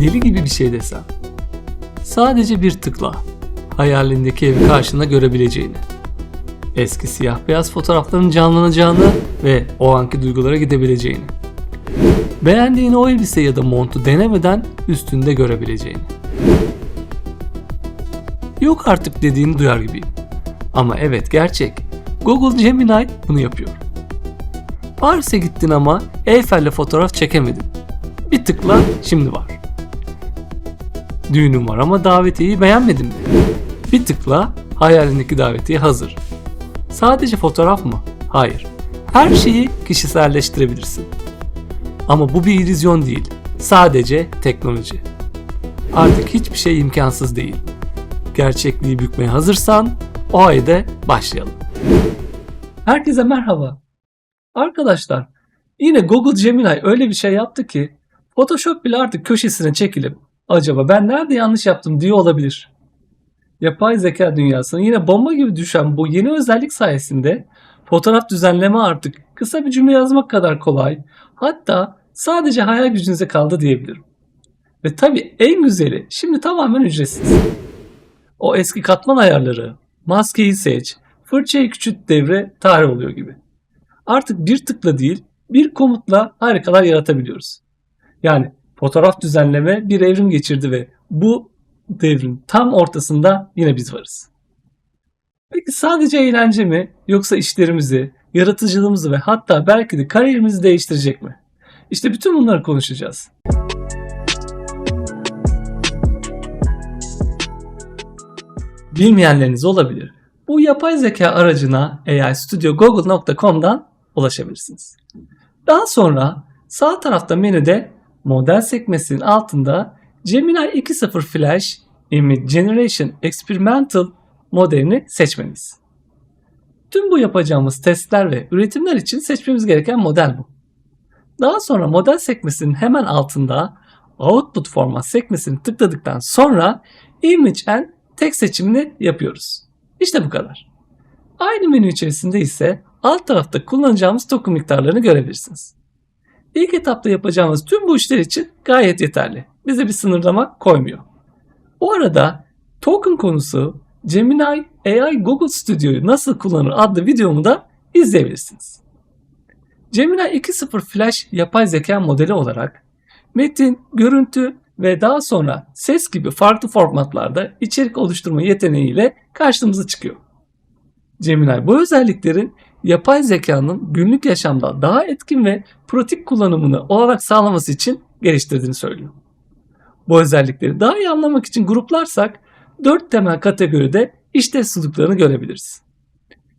deli gibi bir şey desem. Sadece bir tıkla hayalindeki evi karşında görebileceğini. Eski siyah beyaz fotoğrafların canlanacağını ve o anki duygulara gidebileceğini. Beğendiğin o elbise ya da montu denemeden üstünde görebileceğini. Yok artık dediğini duyar gibiyim. Ama evet gerçek. Google Gemini bunu yapıyor. Paris'e gittin ama Eyfel'le fotoğraf çekemedin. Bir tıkla şimdi var. Düğünün var ama davetiyeyi beğenmedin mi? Bir tıkla hayalindeki davetiye hazır. Sadece fotoğraf mı? Hayır. Her şeyi kişiselleştirebilirsin. Ama bu bir illüzyon değil. Sadece teknoloji. Artık hiçbir şey imkansız değil. Gerçekliği bükmeye hazırsan o ayda başlayalım. Herkese merhaba. Arkadaşlar yine Google Gemini öyle bir şey yaptı ki Photoshop bile artık köşesine çekilip acaba ben nerede yanlış yaptım diye olabilir. Yapay zeka dünyasına yine bomba gibi düşen bu yeni özellik sayesinde fotoğraf düzenleme artık kısa bir cümle yazmak kadar kolay hatta sadece hayal gücünüze kaldı diyebilirim. Ve tabii en güzeli şimdi tamamen ücretsiz. O eski katman ayarları, maskeyi seç, fırçayı küçült devre tarih oluyor gibi. Artık bir tıkla değil bir komutla harikalar yaratabiliyoruz. Yani fotoğraf düzenleme bir evrim geçirdi ve bu devrin tam ortasında yine biz varız. Peki sadece eğlence mi yoksa işlerimizi, yaratıcılığımızı ve hatta belki de kariyerimizi değiştirecek mi? İşte bütün bunları konuşacağız. Bilmeyenleriniz olabilir. Bu yapay zeka aracına AIStudioGoogle.com'dan ulaşabilirsiniz. Daha sonra sağ tarafta menüde model sekmesinin altında Gemini 2.0 Flash Image Generation Experimental modelini seçmeliyiz. Tüm bu yapacağımız testler ve üretimler için seçmemiz gereken model bu. Daha sonra model sekmesinin hemen altında Output Format sekmesini tıkladıktan sonra Image and Text seçimini yapıyoruz. İşte bu kadar. Aynı menü içerisinde ise alt tarafta kullanacağımız token miktarlarını görebilirsiniz. İlk etapta yapacağımız tüm bu işler için gayet yeterli. Bize bir sınırlama koymuyor. Bu arada token konusu Gemini AI Google Studio'yu nasıl kullanır adlı videomu da izleyebilirsiniz. Gemini 2.0 Flash yapay zeka modeli olarak metin, görüntü ve daha sonra ses gibi farklı formatlarda içerik oluşturma yeteneğiyle karşımıza çıkıyor. Gemini bu özelliklerin yapay zekanın günlük yaşamda daha etkin ve pratik kullanımını olarak sağlaması için geliştirdiğini söylüyor. Bu özellikleri daha iyi anlamak için gruplarsak dört temel kategoride işlevsizliklerini görebiliriz.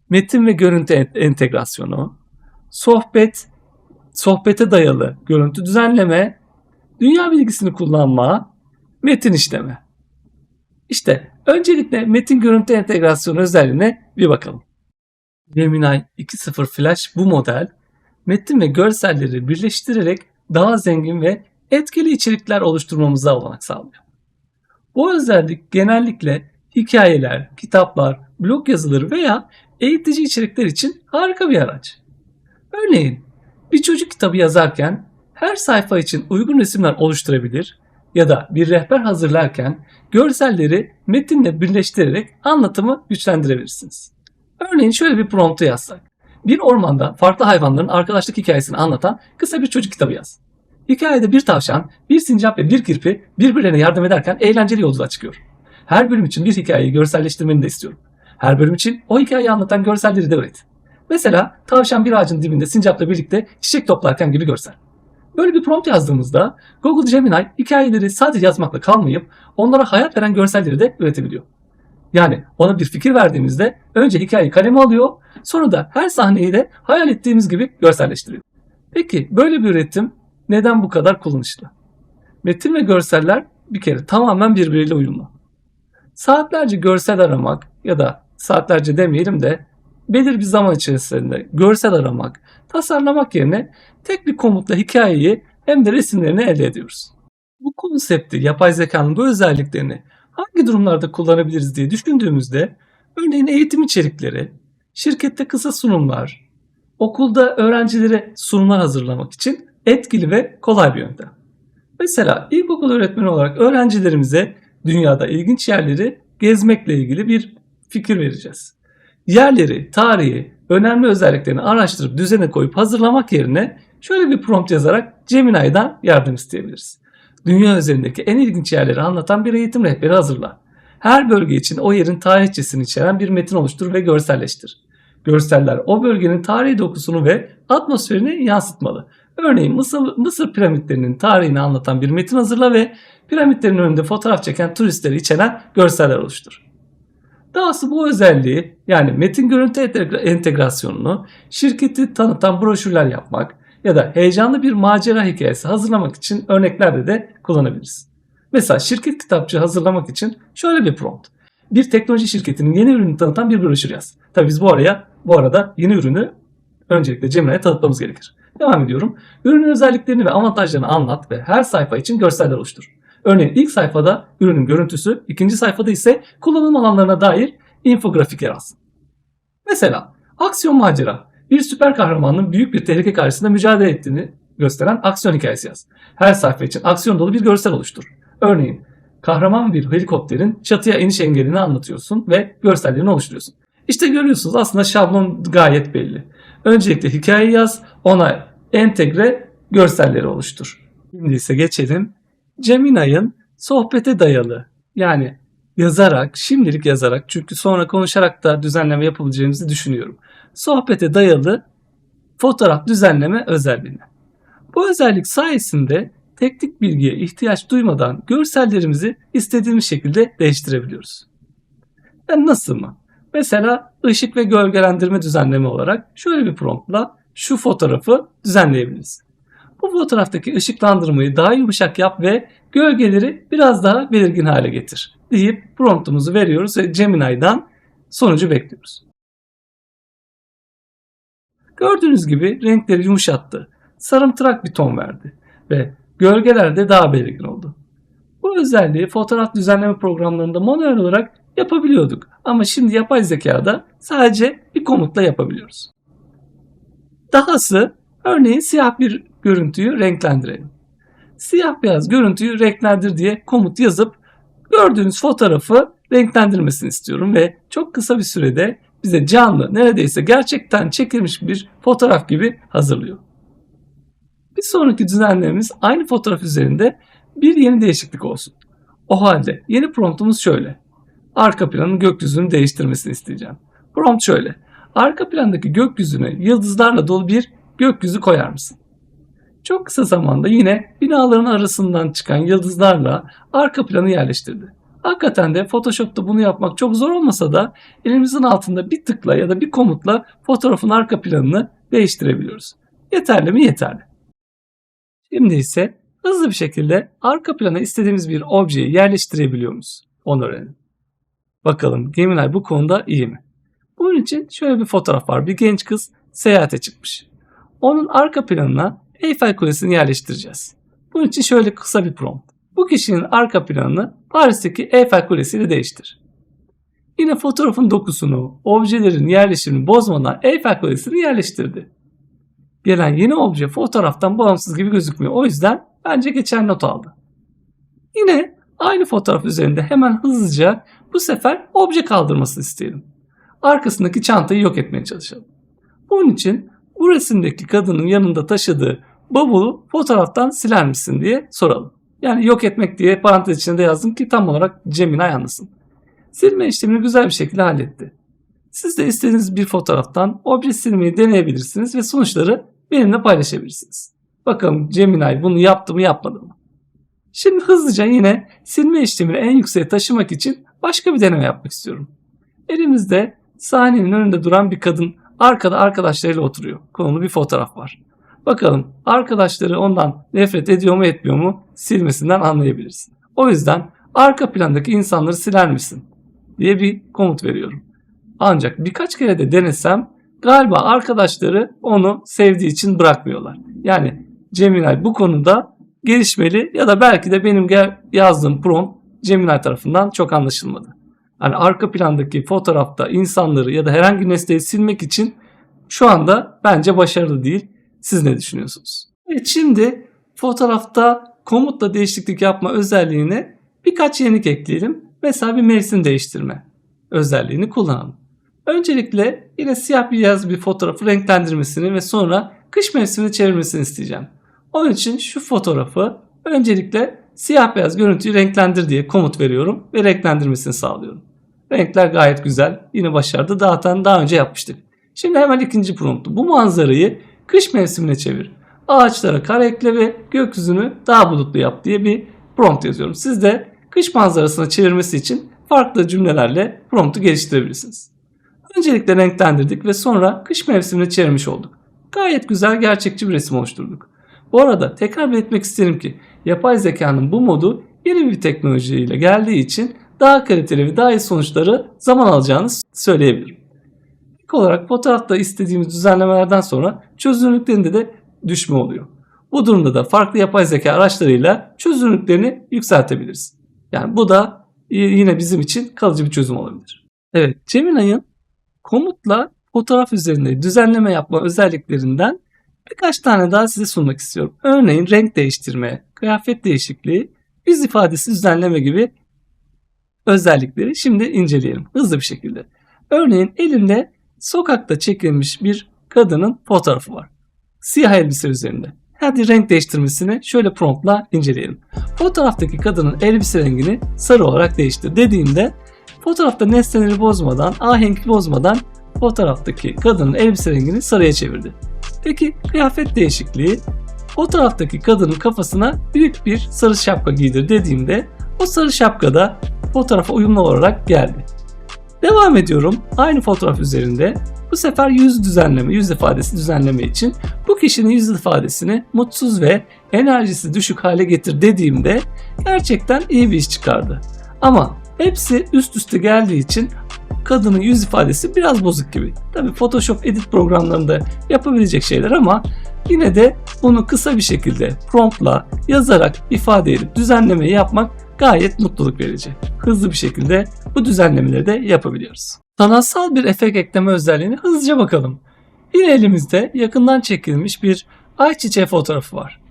Metin ve görüntü entegrasyonu, sohbet, sohbete dayalı görüntü düzenleme, dünya bilgisini kullanma, metin işleme. İşte öncelikle metin görüntü entegrasyonu özelliğine bir bakalım. Gemini 2.0 Flash bu model metin ve görselleri birleştirerek daha zengin ve etkili içerikler oluşturmamıza olanak sağlıyor. Bu özellik genellikle hikayeler, kitaplar, blog yazıları veya eğitici içerikler için harika bir araç. Örneğin bir çocuk kitabı yazarken her sayfa için uygun resimler oluşturabilir ya da bir rehber hazırlarken görselleri metinle birleştirerek anlatımı güçlendirebilirsiniz. Örneğin şöyle bir promptu yazsak. Bir ormanda farklı hayvanların arkadaşlık hikayesini anlatan kısa bir çocuk kitabı yaz. Hikayede bir tavşan, bir sincap ve bir kirpi birbirlerine yardım ederken eğlenceli yolculuğa çıkıyor. Her bölüm için bir hikayeyi görselleştirmeni de istiyorum. Her bölüm için o hikayeyi anlatan görselleri de üret. Mesela tavşan bir ağacın dibinde sincapla birlikte çiçek toplarken gibi görsel. Böyle bir prompt yazdığımızda Google Gemini hikayeleri sadece yazmakla kalmayıp onlara hayat veren görselleri de üretebiliyor. Yani ona bir fikir verdiğimizde önce hikayeyi kaleme alıyor, sonra da her sahneyi de hayal ettiğimiz gibi görselleştiriyor. Peki böyle bir üretim neden bu kadar kullanışlı? Metin ve görseller bir kere tamamen birbiriyle uyumlu. Saatlerce görsel aramak ya da saatlerce demeyelim de belir bir zaman içerisinde görsel aramak, tasarlamak yerine tek bir komutla hikayeyi hem de resimlerini elde ediyoruz. Bu konsepti, yapay zekanın bu özelliklerini hangi durumlarda kullanabiliriz diye düşündüğümüzde örneğin eğitim içerikleri, şirkette kısa sunumlar, okulda öğrencilere sunumlar hazırlamak için etkili ve kolay bir yöntem. Mesela ilkokul öğretmeni olarak öğrencilerimize dünyada ilginç yerleri gezmekle ilgili bir fikir vereceğiz. Yerleri, tarihi, önemli özelliklerini araştırıp düzene koyup hazırlamak yerine şöyle bir prompt yazarak Gemini'den yardım isteyebiliriz. Dünya üzerindeki en ilginç yerleri anlatan bir eğitim rehberi hazırla. Her bölge için o yerin tarihçesini içeren bir metin oluştur ve görselleştir. Görseller o bölgenin tarihi dokusunu ve atmosferini yansıtmalı. Örneğin Mısır, Mısır piramitlerinin tarihini anlatan bir metin hazırla ve piramitlerin önünde fotoğraf çeken turistleri içeren görseller oluştur. Dahası bu özelliği yani metin görüntü entegra- entegrasyonunu şirketi tanıtan broşürler yapmak ya da heyecanlı bir macera hikayesi hazırlamak için örneklerde de kullanabiliriz. Mesela şirket kitapçığı hazırlamak için şöyle bir prompt. Bir teknoloji şirketinin yeni ürünü tanıtan bir broşür yaz. Tabii biz bu araya bu arada yeni ürünü öncelikle Gemini'ye tanıtmamız gerekir. Devam ediyorum. Ürünün özelliklerini ve avantajlarını anlat ve her sayfa için görseller oluştur. Örneğin ilk sayfada ürünün görüntüsü, ikinci sayfada ise kullanım alanlarına dair infografik yer alsın. Mesela aksiyon macera. Bir süper kahramanın büyük bir tehlike karşısında mücadele ettiğini gösteren aksiyon hikayesi yaz. Her sayfa için aksiyon dolu bir görsel oluştur. Örneğin kahraman bir helikopterin çatıya iniş engelini anlatıyorsun ve görsellerini oluşturuyorsun. İşte görüyorsunuz aslında şablon gayet belli. Öncelikle hikaye yaz, ona entegre görselleri oluştur. Şimdi ise geçelim Gemini'nin sohbete dayalı yani yazarak, şimdilik yazarak çünkü sonra konuşarak da düzenleme yapabileceğimizi düşünüyorum. Sohbete dayalı fotoğraf düzenleme özelliğine. Bu özellik sayesinde teknik bilgiye ihtiyaç duymadan görsellerimizi istediğimiz şekilde değiştirebiliyoruz. Yani nasıl mı? Mesela ışık ve gölgelendirme düzenleme olarak şöyle bir promptla şu fotoğrafı düzenleyebiliriz. Bu fotoğraftaki ışıklandırmayı daha yumuşak yap ve gölgeleri biraz daha belirgin hale getir deyip promptumuzu veriyoruz ve Gemini'den sonucu bekliyoruz. Gördüğünüz gibi renkleri yumuşattı. Sarımtırak bir ton verdi ve gölgeler de daha belirgin oldu. Bu özelliği fotoğraf düzenleme programlarında manuel olarak yapabiliyorduk ama şimdi yapay zekada sadece bir komutla yapabiliyoruz. Dahası örneğin siyah bir görüntüyü renklendirelim. Siyah beyaz görüntüyü renklendir diye komut yazıp gördüğünüz fotoğrafı renklendirmesini istiyorum ve çok kısa bir sürede bize canlı neredeyse gerçekten çekilmiş bir fotoğraf gibi hazırlıyor. Bir sonraki düzenlememiz aynı fotoğraf üzerinde bir yeni değişiklik olsun. O halde yeni promptumuz şöyle. Arka planın gökyüzünü değiştirmesini isteyeceğim. Prompt şöyle. Arka plandaki gökyüzüne yıldızlarla dolu bir gökyüzü koyar mısın? Çok kısa zamanda yine binaların arasından çıkan yıldızlarla arka planı yerleştirdi. Hakikaten de Photoshop'ta bunu yapmak çok zor olmasa da elimizin altında bir tıkla ya da bir komutla fotoğrafın arka planını değiştirebiliyoruz. Yeterli mi? Yeterli. Şimdi ise hızlı bir şekilde arka plana istediğimiz bir objeyi yerleştirebiliyor muyuz? Onu öğrenelim. Bakalım Gemini bu konuda iyi mi? Bunun için şöyle bir fotoğraf var. Bir genç kız seyahate çıkmış. Onun arka planına Eyfel Kulesi'ni yerleştireceğiz. Bunun için şöyle kısa bir prompt. Bu kişinin arka planını Paris'teki Eyfel Kulesi ile değiştir. Yine fotoğrafın dokusunu, objelerin yerleşimini bozmadan Eyfel Kulesi'ni yerleştirdi. Gelen yeni obje fotoğraftan bağımsız gibi gözükmüyor. O yüzden bence geçen not aldı. Yine aynı fotoğraf üzerinde hemen hızlıca bu sefer obje kaldırmasını isteyelim. Arkasındaki çantayı yok etmeye çalışalım. Bunun için bu resimdeki kadının yanında taşıdığı bavulu fotoğraftan siler misin diye soralım. Yani yok etmek diye parantez içinde yazdım ki tam olarak Gemini anlasın. Silme işlemini güzel bir şekilde halletti. Siz de istediğiniz bir fotoğraftan obje silmeyi deneyebilirsiniz ve sonuçları benimle paylaşabilirsiniz. Bakalım Gemini bunu yaptı mı yapmadı mı? Şimdi hızlıca yine silme işlemini en yükseğe taşımak için başka bir deneme yapmak istiyorum. Elimizde sahnenin önünde duran bir kadın arkada arkadaşlarıyla oturuyor. Konulu bir fotoğraf var. Bakalım arkadaşları ondan nefret ediyor mu etmiyor mu silmesinden anlayabilirsin. O yüzden arka plandaki insanları siler misin diye bir komut veriyorum. Ancak birkaç kere de denesem galiba arkadaşları onu sevdiği için bırakmıyorlar. Yani Gemini bu konuda gelişmeli ya da belki de benim yazdığım prompt Gemini tarafından çok anlaşılmadı. Yani arka plandaki fotoğrafta insanları ya da herhangi nesneyi silmek için şu anda bence başarılı değil. Siz ne düşünüyorsunuz? Evet şimdi fotoğrafta komutla değişiklik yapma özelliğine birkaç yenilik ekleyelim. Mesela bir mevsim değiştirme özelliğini kullanalım. Öncelikle yine siyah beyaz bir fotoğrafı renklendirmesini ve sonra kış mevsimini çevirmesini isteyeceğim. Onun için şu fotoğrafı öncelikle siyah beyaz görüntüyü renklendir diye komut veriyorum ve renklendirmesini sağlıyorum. Renkler gayet güzel. Yine başardı. Zaten daha önce yapmıştık. Şimdi hemen ikinci promptu. Bu manzarayı kış mevsimine çevir. Ağaçlara kar ekle ve gökyüzünü daha bulutlu yap diye bir prompt yazıyorum. Siz de kış manzarasına çevirmesi için farklı cümlelerle promptu geliştirebilirsiniz. Öncelikle renklendirdik ve sonra kış mevsimine çevirmiş olduk. Gayet güzel gerçekçi bir resim oluşturduk. Bu arada tekrar belirtmek isterim ki yapay zekanın bu modu yeni bir teknolojiyle geldiği için daha kaliteli ve daha iyi sonuçları zaman alacağını söyleyebilirim. İlk olarak fotoğrafta istediğimiz düzenlemelerden sonra çözünürlüklerinde de düşme oluyor. Bu durumda da farklı yapay zeka araçlarıyla çözünürlüklerini yükseltebiliriz. Yani bu da yine bizim için kalıcı bir çözüm olabilir. Evet, Gemini'nin komutla fotoğraf üzerinde düzenleme yapma özelliklerinden birkaç tane daha size sunmak istiyorum. Örneğin renk değiştirme, kıyafet değişikliği, yüz ifadesi düzenleme gibi özellikleri şimdi inceleyelim hızlı bir şekilde. Örneğin elimde sokakta çekilmiş bir kadının fotoğrafı var. Siyah elbise üzerinde. Hadi renk değiştirmesini şöyle promptla inceleyelim. Fotoğraftaki kadının elbise rengini sarı olarak değiştir dediğimde fotoğrafta nesneleri bozmadan, ahenkli bozmadan fotoğraftaki kadının elbise rengini sarıya çevirdi. Peki kıyafet değişikliği fotoğraftaki kadının kafasına büyük bir sarı şapka giydir dediğimde o sarı şapka da fotoğrafa uyumlu olarak geldi. Devam ediyorum. Aynı fotoğraf üzerinde bu sefer yüz düzenleme, yüz ifadesi düzenleme için bu kişinin yüz ifadesini mutsuz ve enerjisi düşük hale getir dediğimde gerçekten iyi bir iş çıkardı. Ama hepsi üst üste geldiği için kadının yüz ifadesi biraz bozuk gibi. Tabi Photoshop edit programlarında yapabilecek şeyler ama yine de bunu kısa bir şekilde promptla yazarak ifade edip düzenlemeyi yapmak gayet mutluluk verici. Hızlı bir şekilde bu düzenlemeleri de yapabiliyoruz. Sanatsal bir efekt ekleme özelliğine hızlıca bakalım. Yine elimizde yakından çekilmiş bir ayçiçeği fotoğrafı var.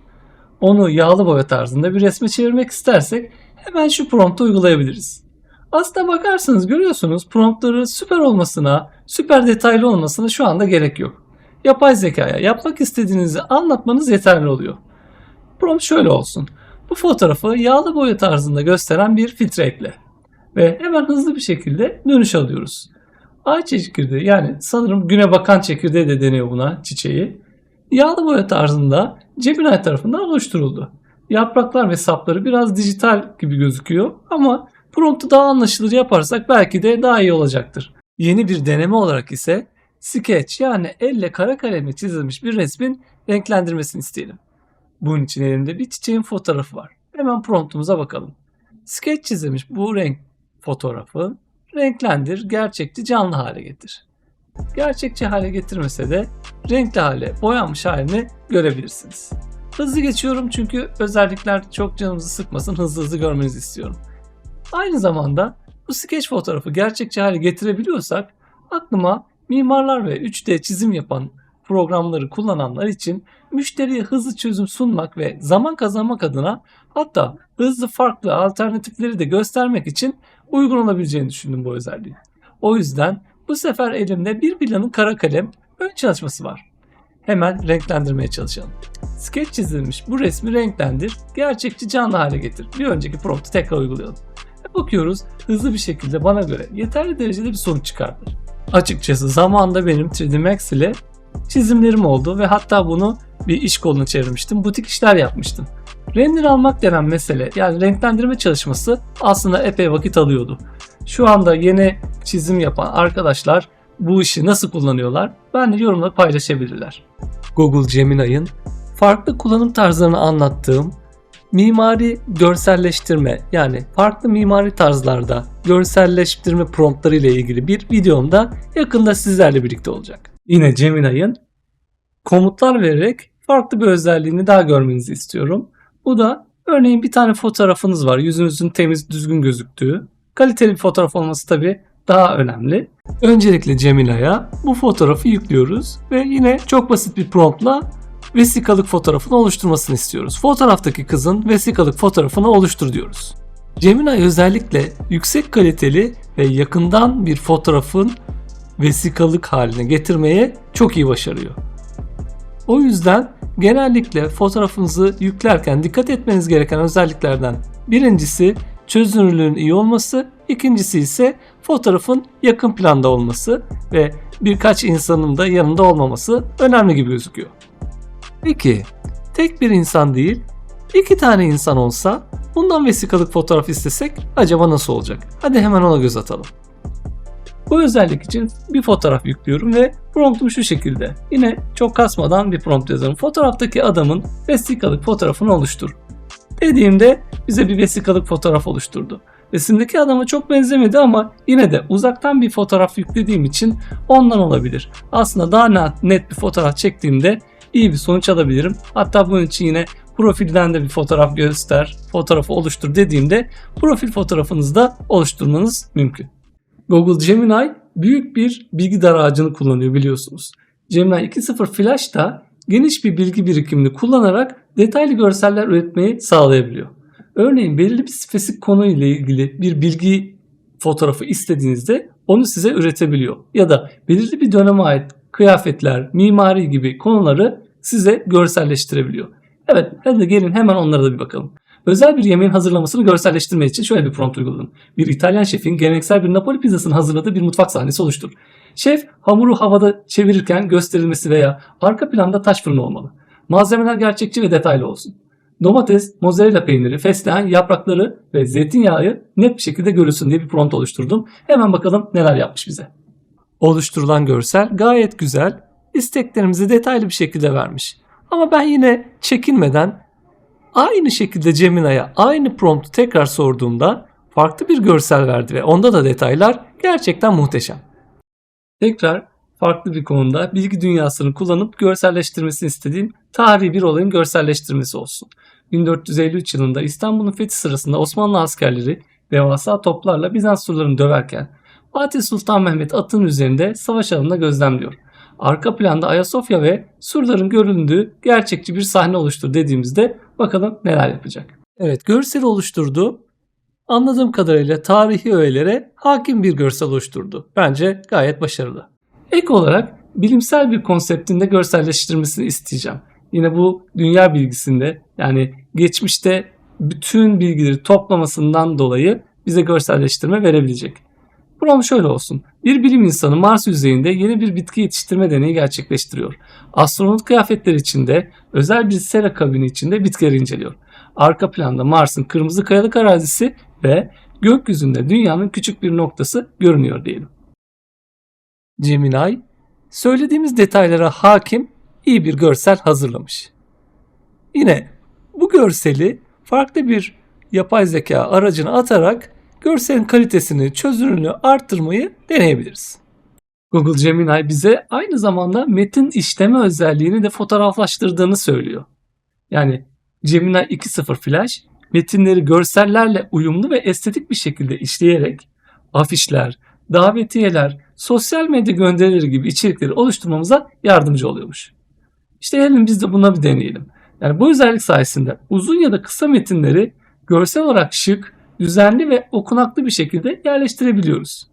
Onu yağlı boya tarzında bir resme çevirmek istersek hemen şu promptu uygulayabiliriz. Aslına bakarsanız görüyorsunuz promptları süper olmasına, süper detaylı olmasına şu anda gerek yok. Yapay zekaya yapmak istediğinizi anlatmanız yeterli oluyor. Prompt şöyle olsun. Bu fotoğrafı yağlı boya tarzında gösteren bir filtre ekle. Ve hemen hızlı bir şekilde dönüş alıyoruz. Ay çekirdeği yani sanırım güne bakan çekirdeği de deniyor buna çiçeği. Yağlı boya tarzında Gemini tarafından oluşturuldu. Yapraklar ve sapları biraz dijital gibi gözüküyor ama promptu daha anlaşılır yaparsak belki de daha iyi olacaktır. Yeni bir deneme olarak ise sketch yani elle kara kalemle çizilmiş bir resmin renklendirmesini isteyelim. Bunun için elimde bir çiçeğin fotoğrafı var. Hemen promptumuza bakalım. Sketch çizilmiş bu renk fotoğrafı renklendir, gerçekçi canlı hale getir. Gerçekçi hale getirmese de renkli hale, boyanmış halini görebilirsiniz. Hızlı geçiyorum çünkü özellikler çok canımızı sıkmasın, hızlı hızlı görmenizi istiyorum. Aynı zamanda bu sketch fotoğrafı gerçekçi hale getirebiliyorsak aklıma mimarlar ve 3D çizim yapan programları kullananlar için müşteriye hızlı çözüm sunmak ve zaman kazanmak adına hatta hızlı farklı alternatifleri de göstermek için uygun olabileceğini düşündüm bu özelliği. O yüzden bu sefer elimde bir planın kara kalem ön çalışması var. Hemen renklendirmeye çalışalım. Sketch çizilmiş bu resmi renklendir, gerçekçi canlı hale getir. Bir önceki promptu tekrar uygulayalım. Bakıyoruz hızlı bir şekilde bana göre yeterli derecede bir sonuç çıkardı. Açıkçası zamanında benim 3D Max ile çizimlerim oldu ve hatta bunu bir iş koluna çevirmiştim. Butik işler yapmıştım. Render almak denen mesele yani renklendirme çalışması aslında epey vakit alıyordu. Şu anda yeni çizim yapan arkadaşlar bu işi nasıl kullanıyorlar? Ben de yorumla paylaşabilirler. Google Gemini'nin farklı kullanım tarzlarını anlattığım mimari görselleştirme yani farklı mimari tarzlarda görselleştirme promptları ile ilgili bir videomda yakında sizlerle birlikte olacak. Yine Gemini'nin komutlar vererek farklı bir özelliğini daha görmenizi istiyorum. Bu da örneğin bir tane fotoğrafınız var. Yüzünüzün temiz, düzgün gözüktüğü. Kaliteli bir fotoğraf olması tabii daha önemli. Öncelikle Gemini'ye bu fotoğrafı yüklüyoruz ve yine çok basit bir promptla vesikalık fotoğrafını oluşturmasını istiyoruz. Fotoğraftaki kızın vesikalık fotoğrafını oluştur diyoruz. Gemini özellikle yüksek kaliteli ve yakından bir fotoğrafın vesikalık haline getirmeye çok iyi başarıyor. O yüzden genellikle fotoğrafınızı yüklerken dikkat etmeniz gereken özelliklerden birincisi çözünürlüğün iyi olması, ikincisi ise fotoğrafın yakın planda olması ve birkaç insanın da yanında olmaması önemli gibi gözüküyor. Peki tek bir insan değil iki tane insan olsa bundan vesikalık fotoğraf istesek acaba nasıl olacak? Hadi hemen ona göz atalım. Bu özellik için bir fotoğraf yüklüyorum ve promptum şu şekilde. Yine çok kasmadan bir prompt yazıyorum. Fotoğraftaki adamın vesikalık fotoğrafını oluştur. Dediğimde bize bir vesikalık fotoğraf oluşturdu. Resimdeki adama çok benzemedi ama yine de uzaktan bir fotoğraf yüklediğim için ondan olabilir. Aslında daha net bir fotoğraf çektiğimde iyi bir sonuç alabilirim. Hatta bunun için yine profilden de bir fotoğraf göster, fotoğrafı oluştur dediğimde profil fotoğrafınızı da oluşturmanız mümkün. Google Gemini büyük bir bilgi dar ağacını kullanıyor biliyorsunuz. Gemini 2.0 Flash da geniş bir bilgi birikimini kullanarak detaylı görseller üretmeyi sağlayabiliyor. Örneğin belirli bir spesifik konuyla ilgili bir bilgi fotoğrafı istediğinizde onu size üretebiliyor. Ya da belirli bir döneme ait kıyafetler, mimari gibi konuları size görselleştirebiliyor. Evet hadi gelin hemen onlara da bir bakalım. Özel bir yemeğin hazırlamasını görselleştirmek için şöyle bir prompt uyguladım. Bir İtalyan şefin geleneksel bir Napoli pizzasını hazırladığı bir mutfak sahnesi oluştur. Şef hamuru havada çevirirken gösterilmesi veya arka planda taş fırını olmalı. Malzemeler gerçekçi ve detaylı olsun. Domates, mozzarella peyniri, fesleğen, yaprakları ve zeytinyağı net bir şekilde görülsün diye bir prompt oluşturdum. Hemen bakalım neler yapmış bize. Oluşturulan görsel gayet güzel. İsteklerimizi detaylı bir şekilde vermiş. Ama ben yine çekinmeden aynı şekilde Gemini'ye aynı promptu tekrar sorduğumda farklı bir görsel verdi ve onda da detaylar gerçekten muhteşem. Tekrar farklı bir konuda bilgi dünyasını kullanıp görselleştirmesini istediğim tarihi bir olayın görselleştirmesi olsun. 1453 yılında İstanbul'un fethi sırasında Osmanlı askerleri devasa toplarla Bizans surlarını döverken Fatih Sultan Mehmet atın üzerinde savaş alanında gözlemliyor. Arka planda Ayasofya ve surların göründüğü gerçekçi bir sahne oluştur dediğimizde bakalım neler yapacak. Evet görsel oluşturdu. Anladığım kadarıyla tarihi öğelere hakim bir görsel oluşturdu. Bence gayet başarılı. Ek olarak bilimsel bir konseptinde görselleştirmesini isteyeceğim. Yine bu dünya bilgisinde yani geçmişte bütün bilgileri toplamasından dolayı bize görselleştirme verebilecek. Prompt şöyle olsun. Bir bilim insanı Mars yüzeyinde yeni bir bitki yetiştirme deneyi gerçekleştiriyor. Astronot kıyafetler içinde özel bir sera kabini içinde bitkileri inceliyor. Arka planda Mars'ın kırmızı kayalık arazisi ve gökyüzünde dünyanın küçük bir noktası görünüyor diyelim. Gemini söylediğimiz detaylara hakim iyi bir görsel hazırlamış. Yine bu görseli farklı bir yapay zeka aracına atarak görselin kalitesini, çözünürlüğünü arttırmayı deneyebiliriz. Google Gemini bize aynı zamanda metin işleme özelliğini de fotoğraflaştırdığını söylüyor. Yani Gemini 2.0 Flash metinleri görsellerle uyumlu ve estetik bir şekilde işleyerek afişler, davetiyeler, sosyal medya gönderileri gibi içerikleri oluşturmamıza yardımcı oluyormuş. İşte gelin biz de buna bir deneyelim. Yani bu özellik sayesinde uzun ya da kısa metinleri görsel olarak şık, düzenli ve okunaklı bir şekilde yerleştirebiliyoruz.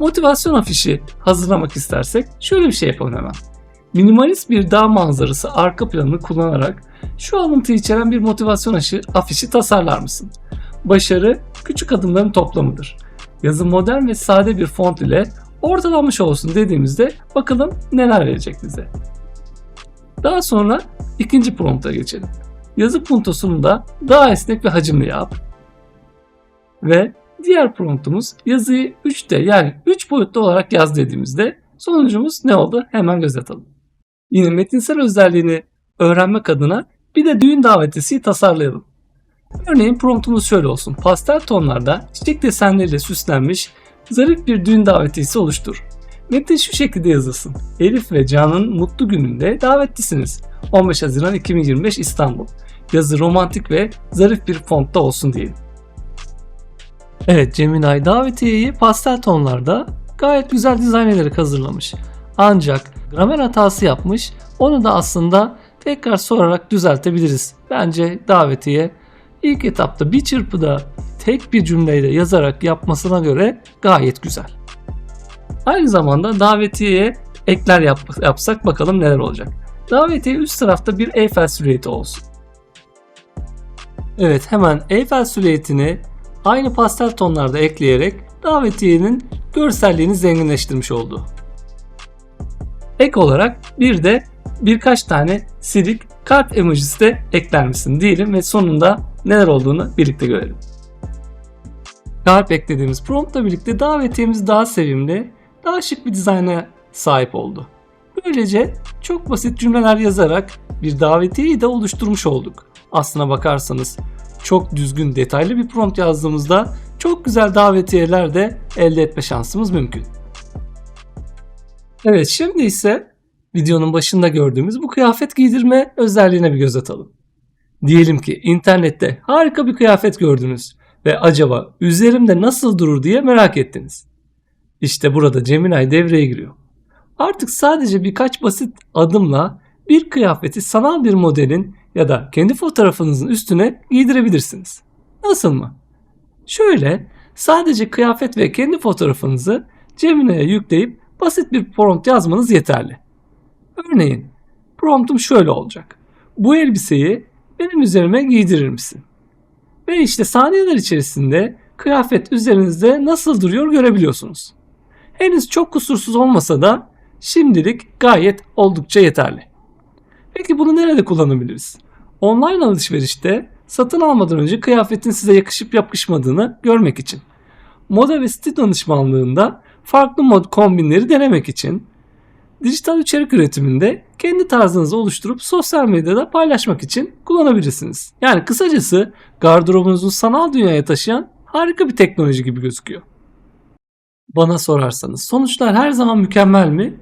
Motivasyon afişi hazırlamak istersek şöyle bir şey yapalım hemen. Minimalist bir dağ manzarası arka planını kullanarak şu alıntıyı içeren bir motivasyon afişi tasarlar mısın? Başarı küçük adımların toplamıdır. Yazı modern ve sade bir font ile ortalanmış olsun dediğimizde bakalım neler verecek bize. Daha sonra ikinci prompta geçelim. Yazı puntosunu da daha esnek ve hacimli yap. Ve diğer promptumuz yazıyı 3D yani 3 boyutlu olarak yaz dediğimizde sonucumuz ne oldu? Hemen göz atalım. Yine metinsel özelliğini öğrenmek adına bir de düğün davetiyesi tasarlayalım. Örneğin promptumuz şöyle olsun. Pastel tonlarda çiçek desenleriyle süslenmiş zarif bir düğün davetiyesi oluştur. Metin şu şekilde yazılsın. Elif ve Can'ın mutlu gününde davetlisiniz. 15 Haziran 2025 İstanbul. Yazı romantik ve zarif bir fontta olsun diyelim. Evet Gemini davetiyeyi pastel tonlarda gayet güzel dizayn ederek hazırlamış. Ancak gramer hatası yapmış. Onu da aslında tekrar sorarak düzeltebiliriz. Bence davetiye ilk etapta bir çırpıda tek bir cümleyle yazarak yapmasına göre gayet güzel. Aynı zamanda davetiyeye ekler yap- yapsak bakalım neler olacak. Davetiye üst tarafta bir Eiffel silüeti olsun. Evet hemen Eiffel silüetini aynı pastel tonlarda ekleyerek davetiyenin görselliğini zenginleştirmiş oldu. Ek olarak bir de birkaç tane silik kart emojisi de ekler misin diyelim ve sonunda neler olduğunu birlikte görelim. Kalp eklediğimiz promptla birlikte davetiyemiz daha sevimli, daha şık bir dizayna sahip oldu. Böylece çok basit cümleler yazarak bir davetiyeyi de oluşturmuş olduk. Aslına bakarsanız çok düzgün detaylı bir prompt yazdığımızda çok güzel davetiyeler de elde etme şansımız mümkün. Evet şimdi ise videonun başında gördüğümüz bu kıyafet giydirme özelliğine bir göz atalım. Diyelim ki internette harika bir kıyafet gördünüz ve acaba üzerimde nasıl durur diye merak ettiniz. İşte burada Gemini devreye giriyor. Artık sadece birkaç basit adımla bir kıyafeti sanal bir modelin ya da kendi fotoğrafınızın üstüne giydirebilirsiniz. Nasıl mı? Şöyle sadece kıyafet ve kendi fotoğrafınızı Gemini'ye yükleyip basit bir prompt yazmanız yeterli. Örneğin promptum şöyle olacak. Bu elbiseyi benim üzerime giydirir misin? Ve işte saniyeler içerisinde kıyafet üzerinizde nasıl duruyor görebiliyorsunuz. Henüz çok kusursuz olmasa da şimdilik gayet oldukça yeterli. Peki bunu nerede kullanabiliriz? Online alışverişte satın almadan önce kıyafetin size yakışıp yakışmadığını görmek için. Moda ve stil danışmanlığında farklı mod kombinleri denemek için. Dijital içerik üretiminde kendi tarzınızı oluşturup sosyal medyada paylaşmak için kullanabilirsiniz. Yani kısacası gardırobunuzu sanal dünyaya taşıyan harika bir teknoloji gibi gözüküyor. Bana sorarsanız sonuçlar her zaman mükemmel mi?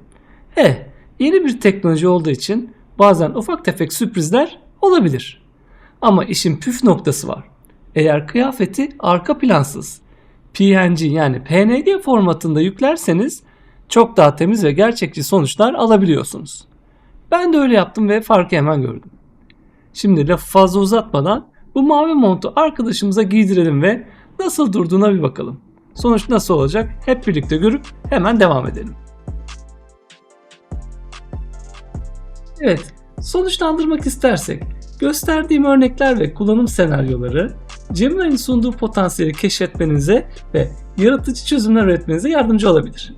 Eh, yeni bir teknoloji olduğu için bazen ufak tefek sürprizler olabilir. Ama işin püf noktası var. Eğer kıyafeti arka plansız PNG yani PNG formatında yüklerseniz çok daha temiz ve gerçekçi sonuçlar alabiliyorsunuz. Ben de öyle yaptım ve farkı hemen gördüm. Şimdi lafı fazla uzatmadan bu mavi montu arkadaşımıza giydirelim ve nasıl durduğuna bir bakalım. Sonuç nasıl olacak hep birlikte görüp hemen devam edelim. Evet, sonuçlandırmak istersek gösterdiğim örnekler ve kullanım senaryoları Gemini'nin sunduğu potansiyeli keşfetmenize ve yaratıcı çözümler üretmenize yardımcı olabilir.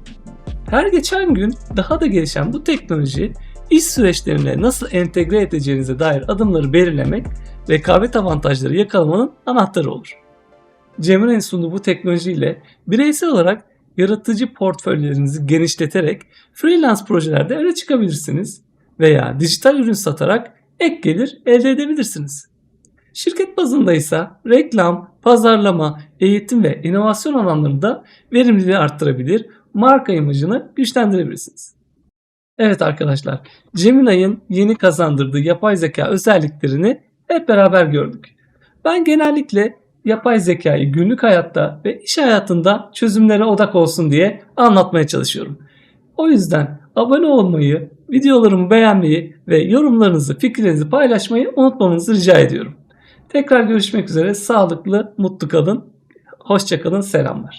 Her geçen gün daha da gelişen bu teknoloji iş süreçlerine nasıl entegre edeceğinize dair adımları belirlemek rekabet avantajları yakalamanın anahtarı olur. Gemini'nin sunduğu bu teknolojiyle bireysel olarak yaratıcı portföylerinizi genişleterek freelance projelerde öne çıkabilirsiniz veya dijital ürün satarak ek gelir elde edebilirsiniz. Şirket bazında ise reklam, pazarlama, eğitim ve inovasyon alanlarında verimliliği arttırabilir, marka imajını güçlendirebilirsiniz. Evet arkadaşlar, Gemini'nin yeni kazandırdığı yapay zeka özelliklerini hep beraber gördük. Ben genellikle yapay zekayı günlük hayatta ve iş hayatında çözümlere odak olsun diye anlatmaya çalışıyorum. O yüzden abone olmayı, videolarımı beğenmeyi ve yorumlarınızı, fikirlerinizi paylaşmayı unutmamanızı rica ediyorum. Tekrar görüşmek üzere. Sağlıklı, mutlu kalın. Hoşçakalın. Selamlar.